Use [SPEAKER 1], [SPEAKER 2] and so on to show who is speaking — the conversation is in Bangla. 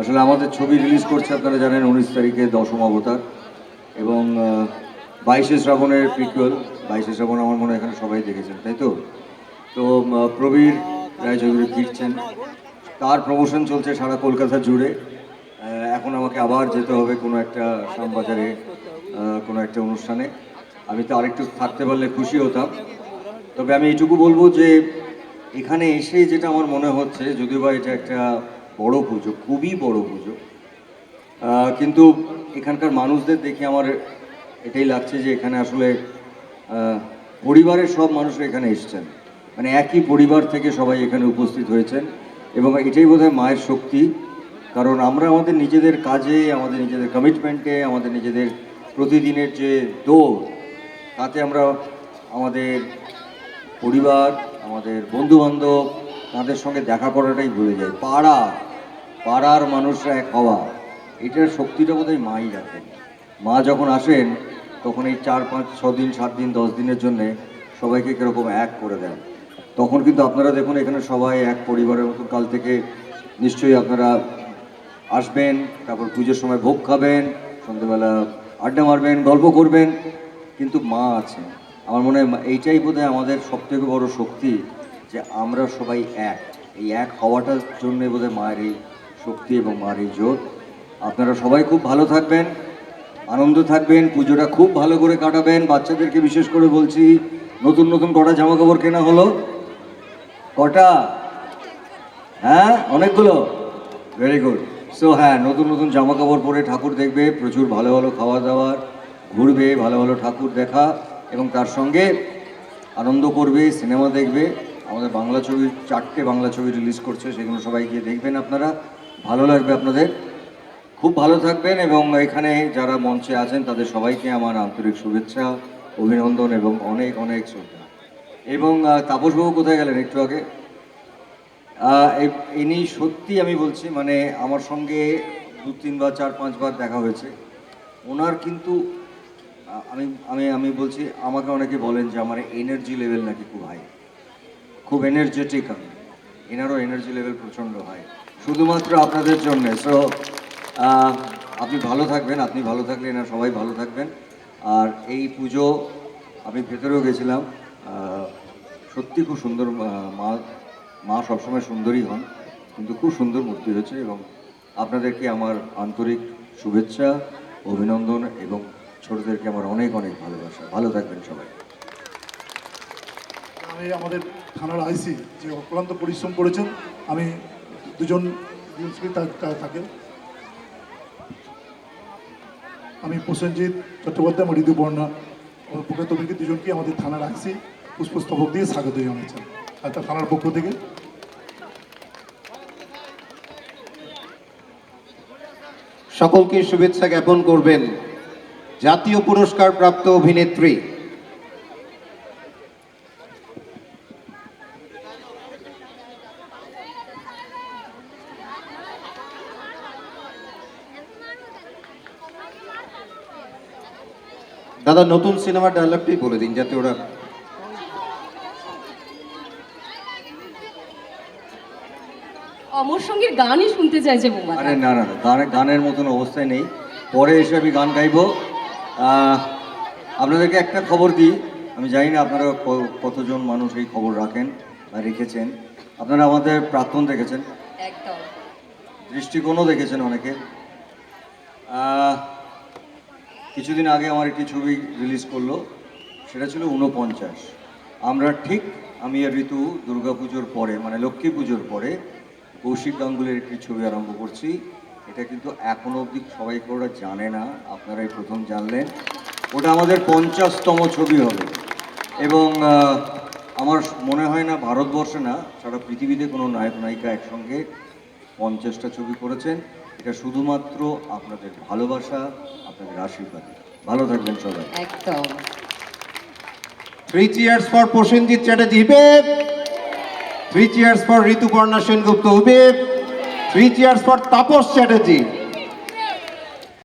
[SPEAKER 1] আসলে আমাদের ছবি রিলিজ করছে আপনারা জানেন উনিশ তারিখে দশম অবতার এবং বাইশে শ্রাবণের প্রিকুয়াল বাইশে শ্রাবণ আমার মনে হয় এখানে সবাই দেখেছেন, তাই তো? তো প্রবীর রায়চৌধুরী ফিরছেন। তার প্রমোশন চলছে সারা কলকাতা জুড়ে। এখন আমাকে আবার যেতে হবে কোনো একটা শ্যামবাজারে কোনো একটা অনুষ্ঠানে। আমি তো আরেকটু থাকতে পারলে খুশি হতাম। তবে আমি এইটুকু বলব যে, এখানে এসে যেটা আমার মনে হচ্ছে, যদিও বা এটা একটা বড় পুজো, খুবই বড় পুজো। কিন্তু এখানকার মানুষদের দেখে আমার এটাই লাগছে যে এখানে আসলে পরিবারের সব মানুষরা এখানে এসছেন। মানে একই পরিবার থেকে সবাই এখানে উপস্থিত হয়েছেন এবং এটাই বোধহয় মায়ের শক্তি। কারণ আমরা আমাদের নিজেদের কাজে, আমাদের নিজেদের কমিটমেন্টে আমাদের নিজেদের প্রতিদিনের যে দৌড়, তাতে আমরা আমাদের পরিবার, আমাদের বন্ধু বান্ধব তাদের সঙ্গে দেখা করাটাই ভুলে যায় পাড়া পাড়ার মানুষরা এক হওয়া, এটার শক্তিটা বোধহয় মাই রাখেন মা যখন আসেন, তখন এই চার, পাঁচ, ছ দিন, সাত দিন, দশ দিনের জন্যে সবাইকে কীরকম এক করে দেন। তখন কিন্তু আপনারা দেখুন, এখানে সবাই এক পরিবারের মতো কাল থেকে নিশ্চয়ই আপনারা আসবেন, তারপর পুজোর সময় ভোগ খাবেন, সন্ধ্যেবেলা আড্ডা মারবেন, গল্প করবেন, কিন্তু মা আছে আমার মনে হয় এইটাই বোধহয় আমাদের সবথেকে বড় শক্তি, যে আমরা সবাই এক। এই এক হওয়াটার জন্য বোধহয় মায়ের এই শক্তি এবং মায়ের এই জোর আপনারা সবাই খুব ভালো থাকবেন, আনন্দ থাকবেন, পুজোটা খুব ভালো করে কাটাবেন। বাচ্চাদেরকে বিশেষ করে বলছি, নতুন নতুন কটা জামা কাপড় কেনা হলো? কটা? হ্যাঁ অনেকগুলো? ভেরি গুড সো হ্যাঁ নতুন নতুন জামা কাপড় পরে ঠাকুর দেখবে, প্রচুর ভালো ভালো খাওয়া দাওয়ার, ঘুরবে, ভালো ভালো ঠাকুর দেখা, এবং তার সঙ্গে আনন্দ করবে, সিনেমা দেখবে। আমাদের বাংলা ছবি, চারটে বাংলা ছবি রিলিজ করছে, সেগুলো সবাই গিয়ে দেখবেন আপনারা। ভালো লাগবে আপনাদের। খুব ভালো থাকবেন এবং এখানে যারা মঞ্চে আছেন, তাদের সবাইকে আমার আন্তরিক শুভেচ্ছা, অভিনন্দন এবং অনেক অনেক শ্রদ্ধা। এবং তাপসবাবু কোথায় গেলেন একটু আগে? ইনি সত্যি আমি বলছি মানে আমার সঙ্গে দু, তিনবার, চার, পাঁচবার দেখা হয়েছে। ওনার কিন্তু আমি আমি আমি বলছি, আমাকে অনেকে বলেন যে আমার এনার্জি লেভেল নাকি খুব হাই খুব এনার্জেটিক আমি। এনারও এনার্জি লেভেল প্রচণ্ড হয় শুধুমাত্র আপনাদের জন্যে। সো আপনি ভালো থাকবেন, আপনি ভালো থাকলে এনারা সবাই ভালো থাকবেন। আর এই পুজো, আমি ভেতরেও গেছিলাম সত্যি খুব সুন্দর মা মা সবসময় সুন্দরী হন, কিন্তু খুব সুন্দর মূর্তি হয়েছে এবং আপনাদেরকে আমার আন্তরিক শুভেচ্ছা, অভিনন্দন এবং ছোটদেরকে আমার অনেক অনেক ভালোবাসা। ভালো থাকবেন সবাই।
[SPEAKER 2] আমি আমাদের থানার আইসি যে অক্লান্ত পরিশ্রম করেছেন, আমি দুজন থাকে আমি প্রসেনজিৎ চট্টোপাধ্যায় এবং ঋতুপর্ণা আমার পক্ষে তবিকে দুজনকে আমাদের থানার আইসি পুষ্পস্তবক দিয়ে স্বাগত জানাচ্ছেন। আর থানার পক্ষ থেকে।
[SPEAKER 3] সকলকে শুভেচ্ছা জ্ঞাপন করবেন। জাতীয় পুরস্কার প্রাপ্ত অভিনেত্রী দাদা নতুন সিনেমার ডায়লগটাই বলে দিন যাতে ওরা
[SPEAKER 4] অমর সঙ্গীর গানই শুনতে চাইছে বোমা
[SPEAKER 1] আরে না না গানে গানের মতন অবস্থায় নেই। পরে এসে আমি গান গাইবো। আপনাদেরকে একটা খবর দিই। আমি জানি না আপনারা কতজন মানুষ এই খবর রাখেন বা রেখেছেন। আপনারা আমাদের প্রাক্তন দেখেছেন।
[SPEAKER 4] একদম।
[SPEAKER 1] দৃষ্টিকোণও দেখেছেন অনেকে। আহ, কিছুদিন আগে আমার একটি ছবি রিলিজ করল, সেটা ছিল ঊনপঞ্চাশ। আমরা ঠিক, আমি আর ঋতু দুর্গাপুজোর পরে মানে লক্ষ্মী পুজোর পরে কৌশিক গাঙ্গুলের একটি ছবি আরম্ভ করছি। এটা কিন্তু এখনও অবধি সবাই ওরা জানে না? আপনারাই প্রথম জানলেন। ওটা আমাদের পঞ্চাশতম ছবি হবে। এবং আমার মনে হয় না, ভারতবর্ষে না, সারা পৃথিবীতে কোনো নায়ক, নায়িকা একসঙ্গে পঞ্চাশটা ছবি করেছেন। এটা শুধুমাত্র আপনাদের ভালোবাসা আপনাদের আশীর্বাদ। ভালো থাকবেন সবাই।
[SPEAKER 4] একদম।
[SPEAKER 3] Three cheers for Prosenjit Chatterjee হিবেব three cheers for Rituparna Sengupta হুবেব three cheers for Tapas Chatterjee